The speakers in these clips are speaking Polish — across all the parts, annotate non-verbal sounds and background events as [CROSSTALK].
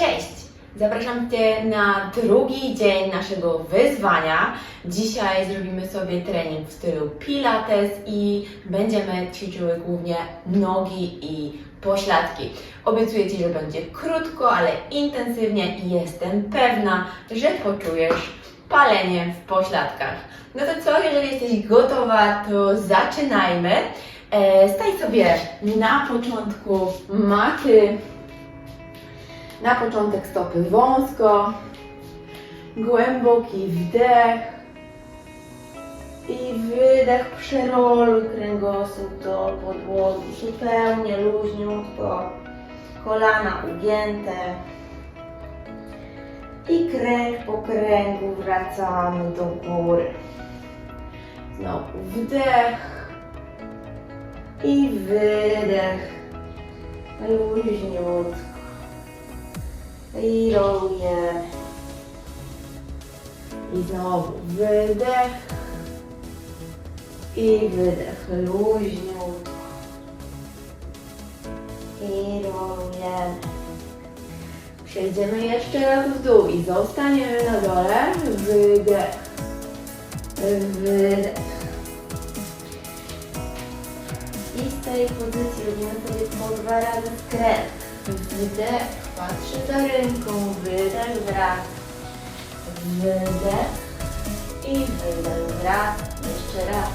Cześć! Zapraszam Cię na drugi dzień naszego wyzwania. Dzisiaj zrobimy sobie trening w stylu Pilates i będziemy ćwiczyły głównie nogi i pośladki. Obiecuję Ci, że będzie krótko, ale intensywnie i jestem pewna, że poczujesz palenie w pośladkach. No to co, jeżeli jesteś gotowa, to zaczynajmy. E, staj sobie na początku maty. Na początek stopy wąsko, głęboki wdech i wydech. Przeroluj kręgosłup do podłogi, zupełnie luźniutko, kolana ugięte. I kręg po kręgu wracamy do góry. Znowu wdech i wydech. Luźniutko. I rolujemy. I znowu wydech. I wydech. Luźniutko. I rolujemy. Przejdziemy jeszcze raz w dół i zostaniemy na dole. Wydech. Wydech. I z tej pozycji robimy sobie po dwa razy skręt. Wydech, patrzę za ręką, wydech, wrac. Wydech i wydech, wrac. Jeszcze raz.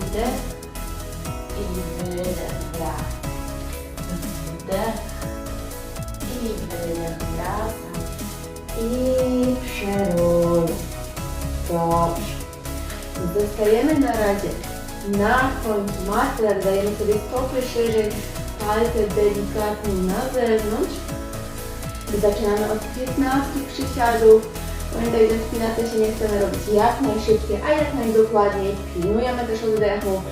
Wydech i wydech, wrac. Wdech i wydech, wracam. I przeroluj. Dobrze. Zostajemy na razie na końcu ale dajemy sobie stopy szerzej, palce delikatnie na zewnątrz. Zaczynamy od 15 przysiadów. Pamiętaj, że w pilatesie nie chcemy robić jak najszybciej, a jak najdokładniej. Pilnujemy też oddechu.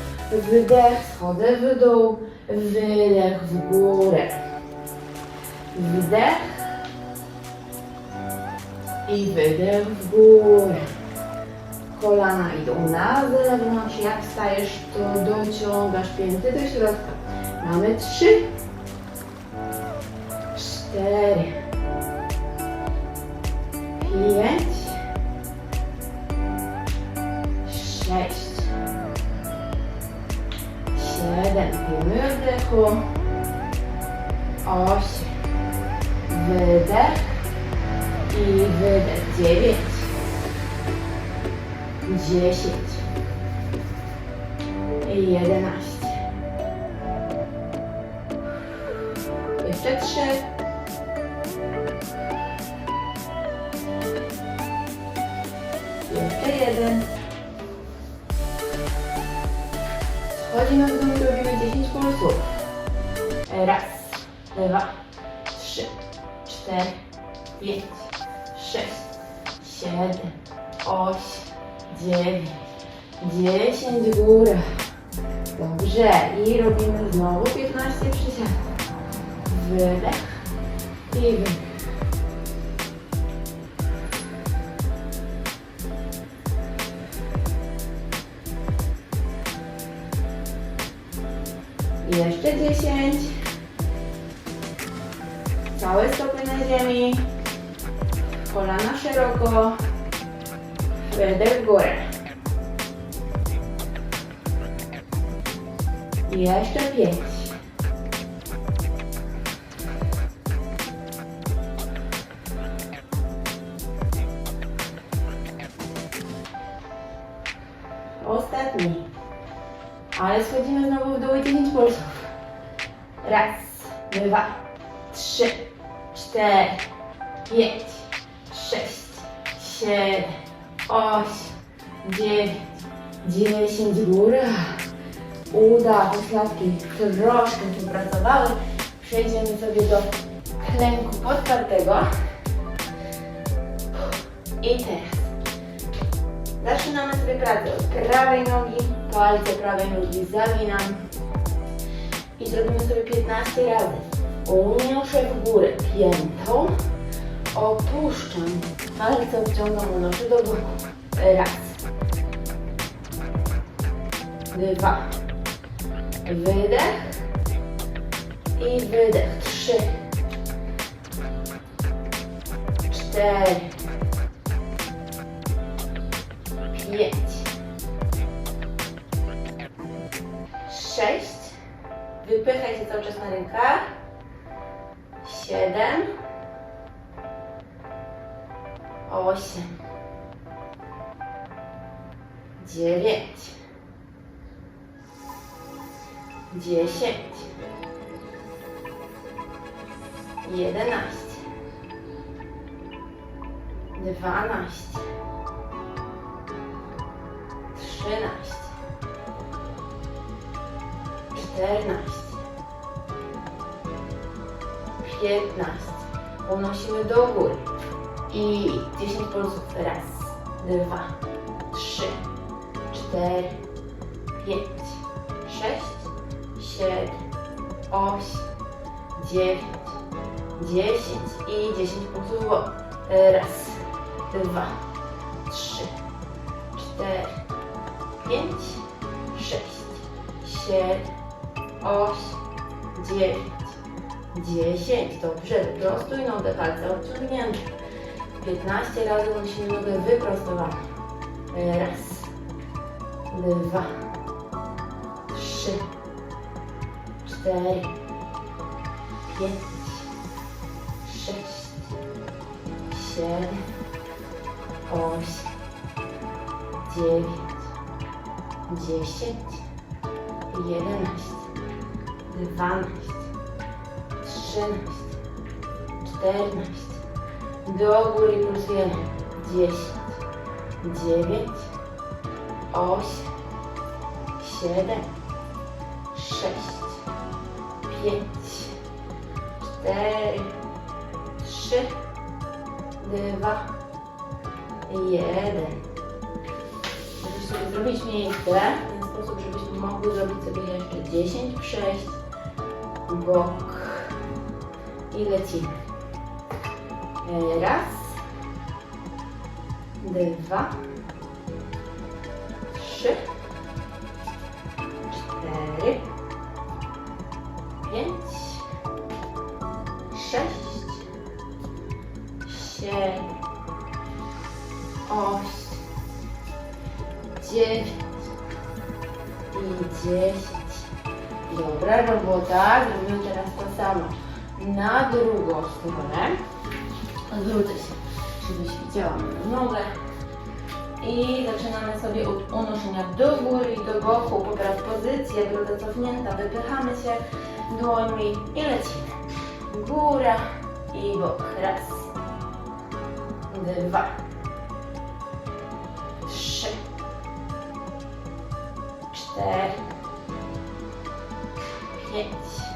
Wydech, schodzę w dół, wydech w górę. Wdech i wydech w górę. Kolana idą na zewnątrz. Jak stajesz, to dociągasz pięty do środka. Mamy trzy, cztery, pięć, sześć, siedem. Pilnuj oddechu. Osiem. Wydech i wydech. Dziewięć dziesięć jedenaście. Jeszcze trzy. Jeszcze jeden. Schodzimy w dół i robimy 10 pulsów. Raz, dwa, trzy, cztery, pięć, sześć, siedem, osiem dziewięć, dziesięć w górę. Dobrze. I robimy znowu 15 przysiadów. Wydech i wydech. Jeszcze 10. Całe stopy na ziemi. Kolana szeroko. Wydech w górę. Jeszcze pięć. Ostatni. Ale schodzimy znowu w dół i 10 pulsów. Raz, dwa, trzy, cztery, pięć, sześć, siedem, osiem, dziewięć, dziesięć góra. Uda, pośladki troszkę popracowały. Przejdziemy sobie do klęku podpartego. I teraz zaczynamy sobie pracę od prawej nogi, palce prawej nogi zaginam i zrobimy sobie 15 razy. Uniosę w górę piętą, opuszczam, palce wciągam, unoszę do boku. Raz. Dwa. Wydech. I wydech. Trzy. cztery, pięć, sześć. Wypychaj się cały czas na rękach. Siedem, osiem, dziewięć, dziesięć, jedenaście, dwanaście, trzynaście, czternaście, piętnaście. Unosimy do góry. I 10 pulsów. Raz, dwa, trzy, cztery, pięć, sześć, siedem, osiem, dziewięć, dziesięć i 10 pulsów. Raz, dwa, trzy, cztery, pięć, sześć, siedem, osiem, dziewięć, dziesięć. Dobrze, wyprostuj nogę, palce odciągnięte. 15 razy musimy nogę wyprostować. Raz, dwa, trzy, cztery, pięć, sześć, siedem, osiem, dziewięć, dziesięć, jedenaście, dwanaście, trzynaście, czternaście, do góry pulsujemy. 10, 9, 8, 7, 6, 5, 4, 3, 2, 1. Możesz sobie zrobić miejsce w ten sposób, żebyśmy mogli zrobić sobie jeszcze 10 przejść bok i lecimy. Raz, dwa, trzy, cztery, pięć, sześć, siedem, osiem, dziewięć. I dziesięć. Dobra robota. Zrobimy teraz to samo. Na drugą stronę. Odwrócę się, żebyś widziała moją nogę. I zaczynamy sobie od unoszenia do góry i do boku. Popraw pozycję, broda cofnięta. Wypychamy się dłońmi i lecimy. Góra i bok. Raz, dwa, trzy, cztery, pięć,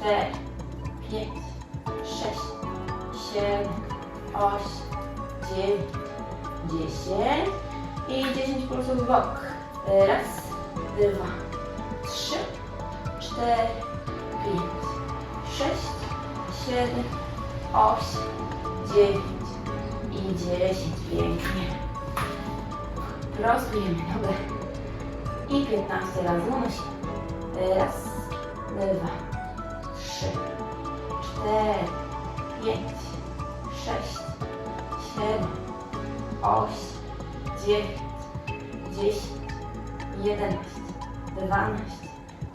4, 5, 6, 7, 8, 9, 10 i 10 pulsów w bok. Raz, dwa, trzy, cztery, pięć, sześć, siedem, osiem, dziewięć i dziesięć. Pięknie. Rozwijemy nogę i 15 razy unosimy. Raz, dwa, cztery, pięć, sześć, siedem, osiem, dziewięć, dziesięć, jedenaście, dwanaście,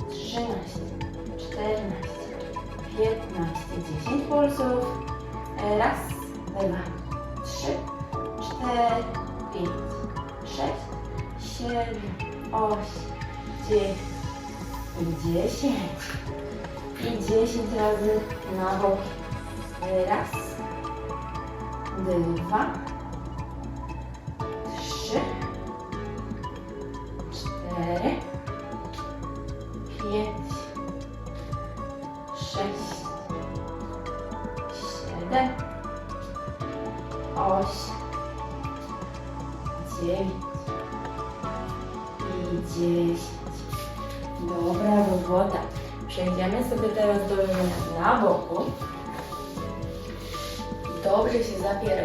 trzynaście, czternaście, piętnaście, dziesięć pulsów. Raz, dwa, trzy, cztery, pięć, sześć, siedem, osiem, dziewięć dziesięć. I dziesięć razy na bok. Raz, dwa,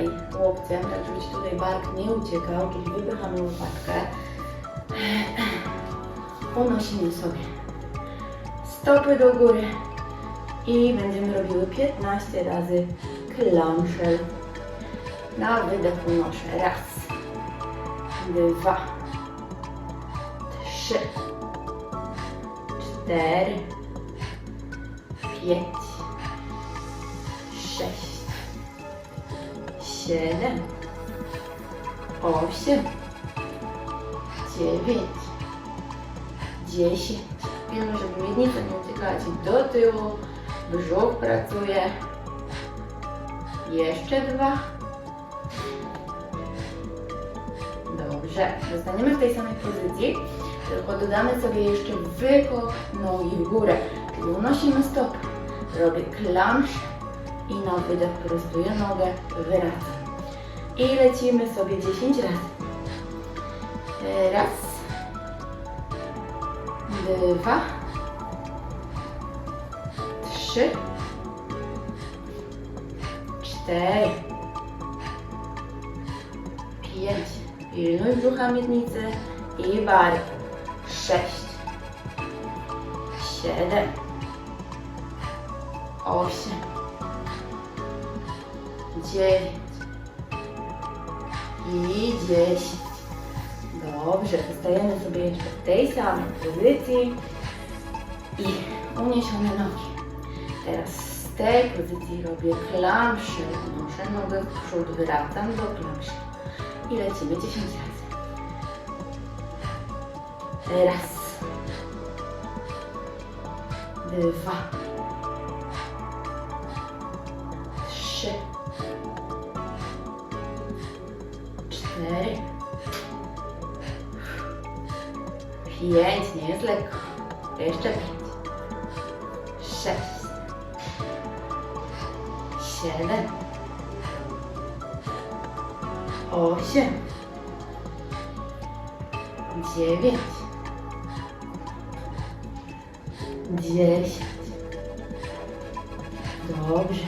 zapieraj łokciem, tak żeby tutaj bark nie uciekał, czyli wypychamy łopatkę. [CLEARS THROAT] Unosimy sobie stopy do góry i będziemy robiły 15 razy clamshell. Na wydech unoszę. Raz, dwa, trzy, cztery, pięć, sześć, siedem, osiem, dziewięć, dziesięć. Pilnuj, żeby miednica nie uciekała Ci do tyłu. Brzuch pracuje. Jeszcze dwa. Dobrze. Zostaniemy w tej samej pozycji, tylko dodamy sobie jeszcze wykop nogi w górę. Czyli unosimy stopy. Robię klamsz i na wydech prostuję nogę, wracam. I lecimy sobie 10 razy. Raz, dwa, trzy, cztery, pięć. Pilnuj brzucha miednicy i bark. Sześć, siedem, osiem, dziewięć i dziesięć. Dobrze, zostajemy sobie jeszcze w tej samej pozycji i uniesione nogi. Teraz z tej pozycji robię klamszy, noszę nogę w przód, wracam do klamszy i lecimy 10 razy. Raz, dwa, pięć, nie jest lekko. Jeszcze pięć, sześć, siedem, osiem, dziewięć, dziesięć. Dobrze.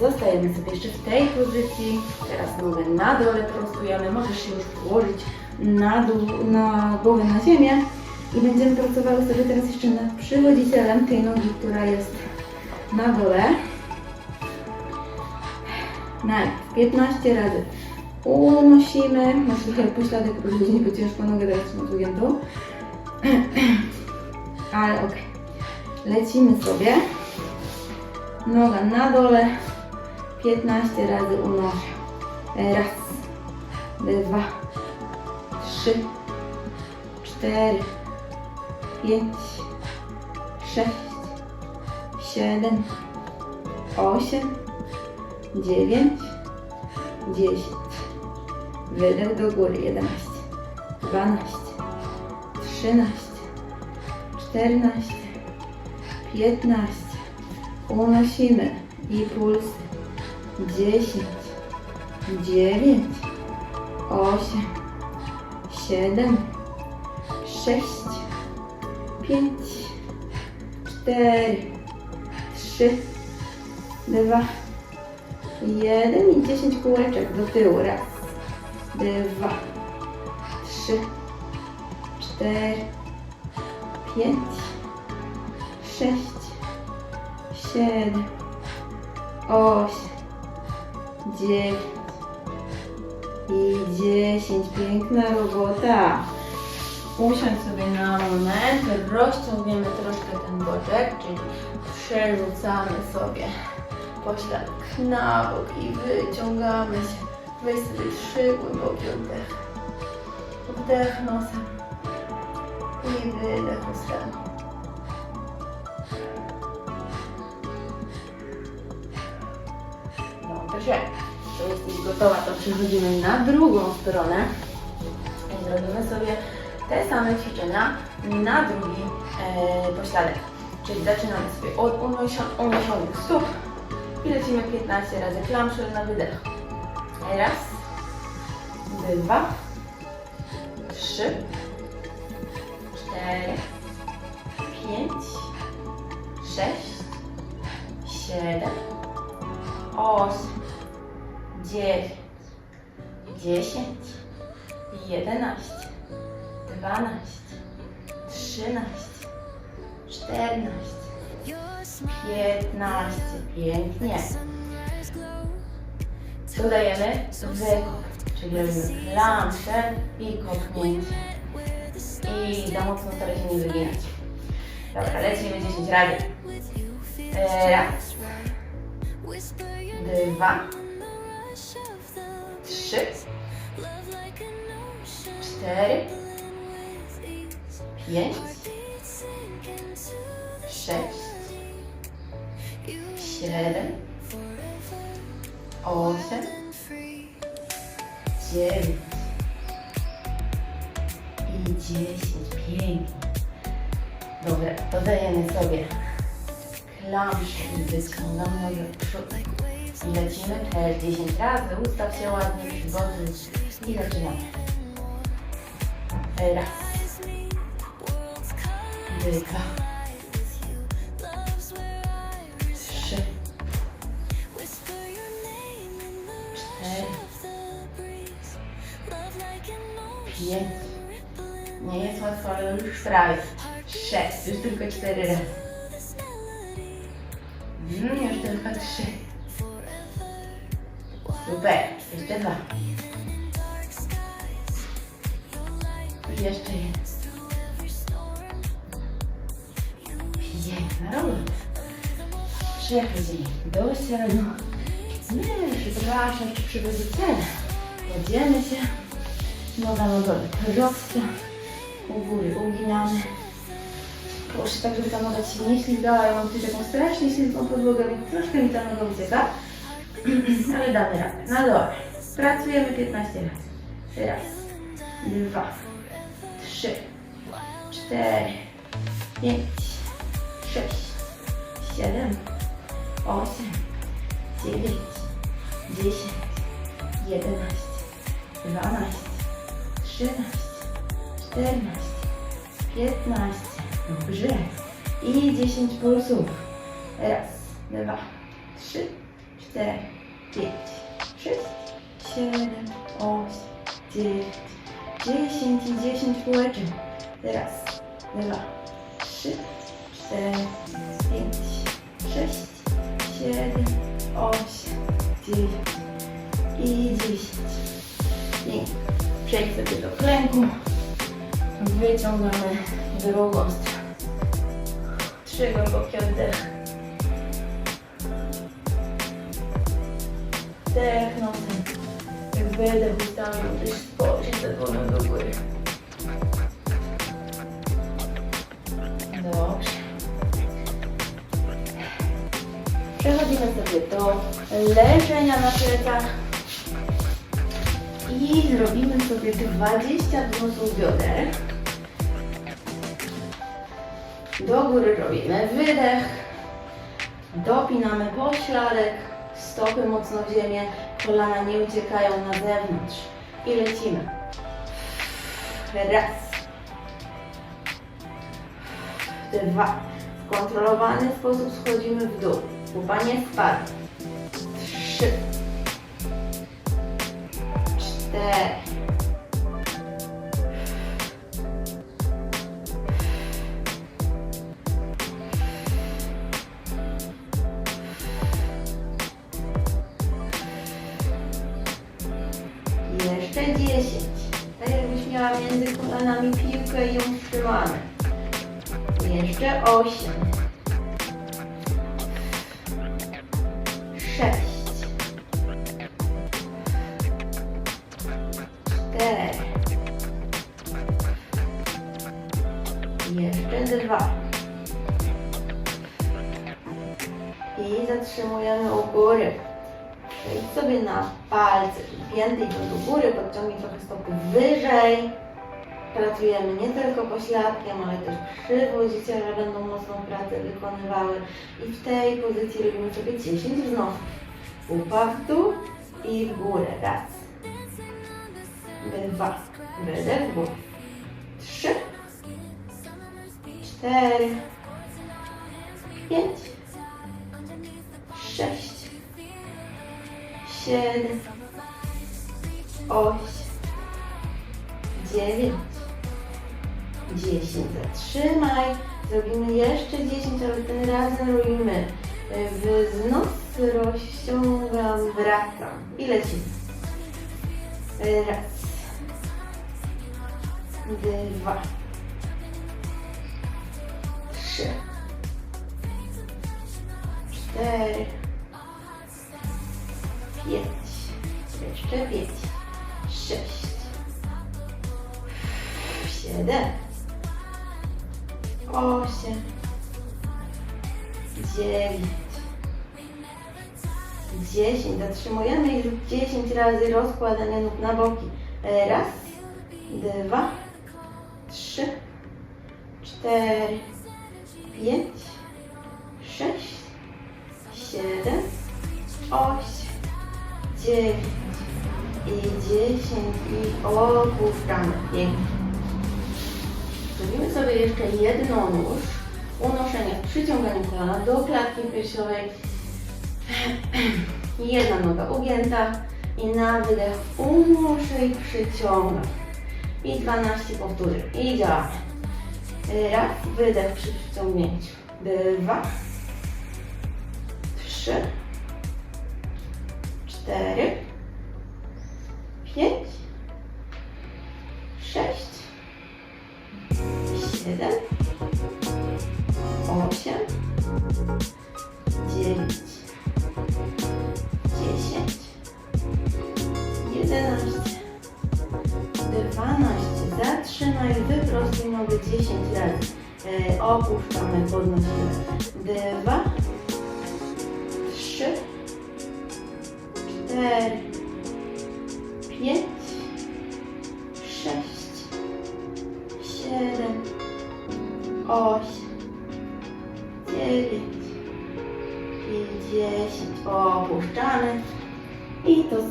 Zostajemy sobie jeszcze w tej pozycji. Teraz nogę na dole prostujemy. Możesz się już położyć na dół, na głowę na ziemię. I będziemy pracowały sobie teraz jeszcze nad przywodzicielem tej nogi, która jest na dole. Najpierw 15 razy unosimy. Masz trochę pośladek, bo nie będzie ciężko nogę dać trzymać ugiętą. [CLEARS THROAT] Ale ok. Lecimy sobie. Noga na dole. 15 razy unoszę. Raz, dwa, trzy, cztery, pięć, sześć, siedem, osiem, dziewięć, dziesięć. Wydech do góry. Jedenaście, dwanaście, trzynaście, czternaście, piętnaście. Unosimy i puls 10, 9, 8, 7, 6, 5, 4, 3, 2, 1 i 10 kółeczek do tyłu. Raz, dwa, trzy, cztery, pięć, sześć, siedem, osiem, dziewięć i dziesięć. Piękna robota. Usiądź sobie na moment, rozciągniemy troszkę ten boczek, czyli przerzucamy sobie pośladek na bok i wyciągamy się. Weź sobie trzy głębokie oddechy. Wdech nosem i wydech ustami. Dobrze, to jesteś gotowa, to przechodzimy na drugą stronę i zrobimy sobie te same ćwiczenia na drugi e, pośladek. Czyli zaczynamy sobie od uniesionych stóp i lecimy 15 razy klamszel na wydech. Raz, dwa, trzy, cztery, pięć, sześć, siedem, osiem, dziewięć, dziesięć, jedenaście, dwanaście, trzynaście, czternaście, piętnaście. Pięknie. Dodajemy wykop, czyli robimy klamszę i kopnięcie. I za mocno staraj się nie wyginać. Dobra, lecimy 10 razy. Raz, dwa, trzy, cztery, pięć, sześć, siedem, osiem, dziewięć i dziesięć. Pięknie. Dobra, dodajemy sobie klamszę i wyciągamy nogę w przód. I lecimy też 10 razy. Ustaw się ładnie przy i zaczynamy. Raz, dwa, trzy, cztery, pięć. Nie jest łatwo, ale już prawie. Sześć, już tylko cztery razy. Mm, już tylko trzy. Super, jeszcze dwa. Jeszcze jeden. Piękna robota. Przechodzimy do środka. Nie, przepraszam, czy przy wyrzuceniu. Kładziemy się. Noga na dole. Prosta. U góry uginamy. Proszę tak, żeby ta noga Ci nie ślizgała. Ja mam tutaj taką strasznie śliską podłogę, więc troszkę mi ta noga ucieka. Ale damy radę. Na dole. Pracujemy 15 razy. Raz, dwa, trzy, cztery, pięć, sześć, siedem, osiem, dziewięć, dziesięć, jedenaście, dwanaście, trzynaście, czternaście, piętnaście. Dobrze. I 10 pulsów. Raz, dwa, trzy, cztery, pięć, sześć, siedem, osiem, dziewięć, dziesięć i 10 kółeczek. Raz, dwa, trzy, cztery, pięć, sześć, siedem, osiem, dziewięć i 10. Pięknie. Przejdź sobie do klęku. Wyciągamy drugą stronę. Trzy głębokie oddechy. Wdech nosem. Wydech do góry. Dobrze. Przechodzimy sobie do leżenia na plecach i zrobimy sobie 20 wzmoców bioder. Do góry robimy wydech, dopinamy pośladek, stopy mocno w ziemię, kolana nie uciekają na zewnątrz i lecimy. Raz, dwa. W kontrolowany sposób schodzimy w dół. Pupa nie spada. Trzy, cztery, ją. Jeszcze 8. pracujemy nie tylko pośladkiem, ale też krzywo dziecięża będą mocną pracę wykonywały. I w tej pozycji robimy sobie 10 wznosów. Pupa w dół i w górę. Raz. Dwa. Wydech w górę. Trzy. Cztery. Pięć. Sześć. Siedem. Osiem. Dziewięć. Dziesięć. Zatrzymaj. Zrobimy jeszcze dziesięć, ale tym razem robimy wznos, rozciągam, wracam. I lecimy. Raz. Dwa. Trzy. Cztery. Pięć. Jeszcze pięć. Sześć. Siedem. Osiem. Dziewięć. Dziesięć. Zatrzymujemy i zrób dziesięć razy rozkładania nóg na boki. Raz, dwa, trzy, cztery, pięć, sześć, siedem, osiem, dziewięć i dziesięć i opuszczamy. Pięknie. Zrobimy sobie jeszcze jedną nóż. Unoszenie z przyciąganiem kolana do klatki piersiowej. [CLEARS THROAT] Jedna noga ugięta i na wydech unoszę i. I 12 powtórzeń. I działamy. Raz, wydech przy przyciągnięciu. Dwa, trzy, cztery, pięć, sześć, siedem, osiem, dziewięć, dziesięć, jedenaście, dwanaście. Zatrzymaj, wyprostuj nogę dziesięć razy. E, opuszczamy, podnosimy. Dwa, trzy,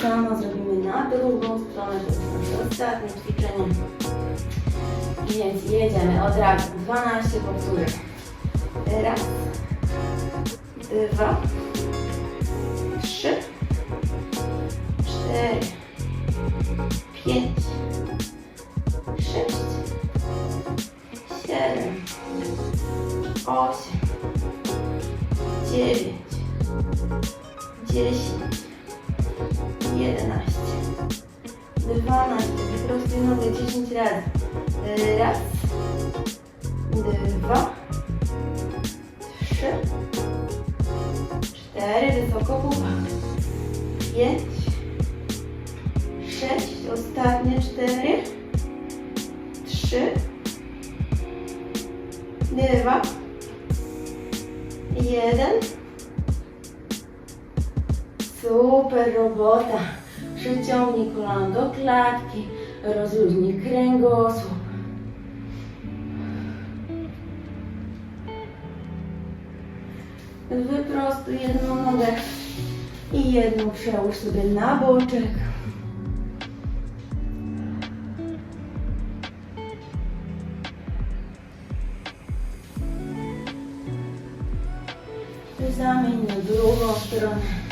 Samo zrobimy na drugą stronę. To jest ostatnie ćwiczenie. Więc jedziemy od razu. 12 powtórzeń. Raz, dwa, 12, wyprostuj nogę 10 razy. Y, raz, dwa, trzy, cztery, wysoko pupa, pięć, sześć, ostatnie cztery, trzy, dwa, jeden. Super robota. Przyciągnij kolano do klatki, rozluźnij kręgosłup. Wyprostuj jedną nogę i jedną przełóż sobie na boczek. Zamień na drugą stronę.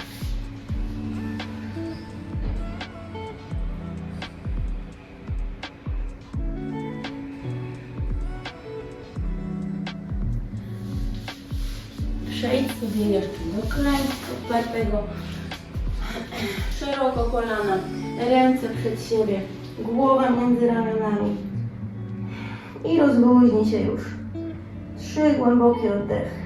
Jeszcze do krańca otwartego. Szeroko kolana, ręce przed siebie, głowa między ramionami. I rozluźnij się już. Trzy głębokie oddechy.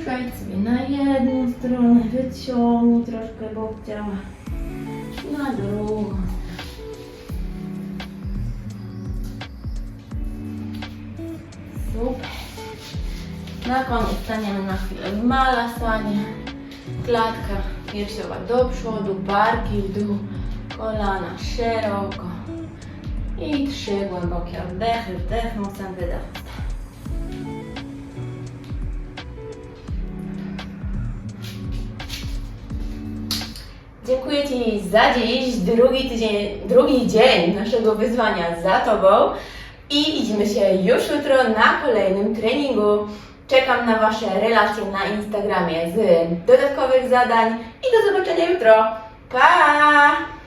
Przejdź sobie na jedną stronę, wyciągnij troszkę bok ciała. Na drugą. Super. Na koniec staniemy na chwilę w malasanie. Klatka piersiowa do przodu, barki w dół, kolana szeroko. I trzy głębokie oddechy, wdech, mocem wydech. Dziękuję Ci za dziś, drugi tydzień, drugi dzień naszego wyzwania za Tobą i widzimy się już jutro na kolejnym treningu. Czekam na Wasze relacje na Instagramie z dodatkowych zadań i do zobaczenia jutro. Pa!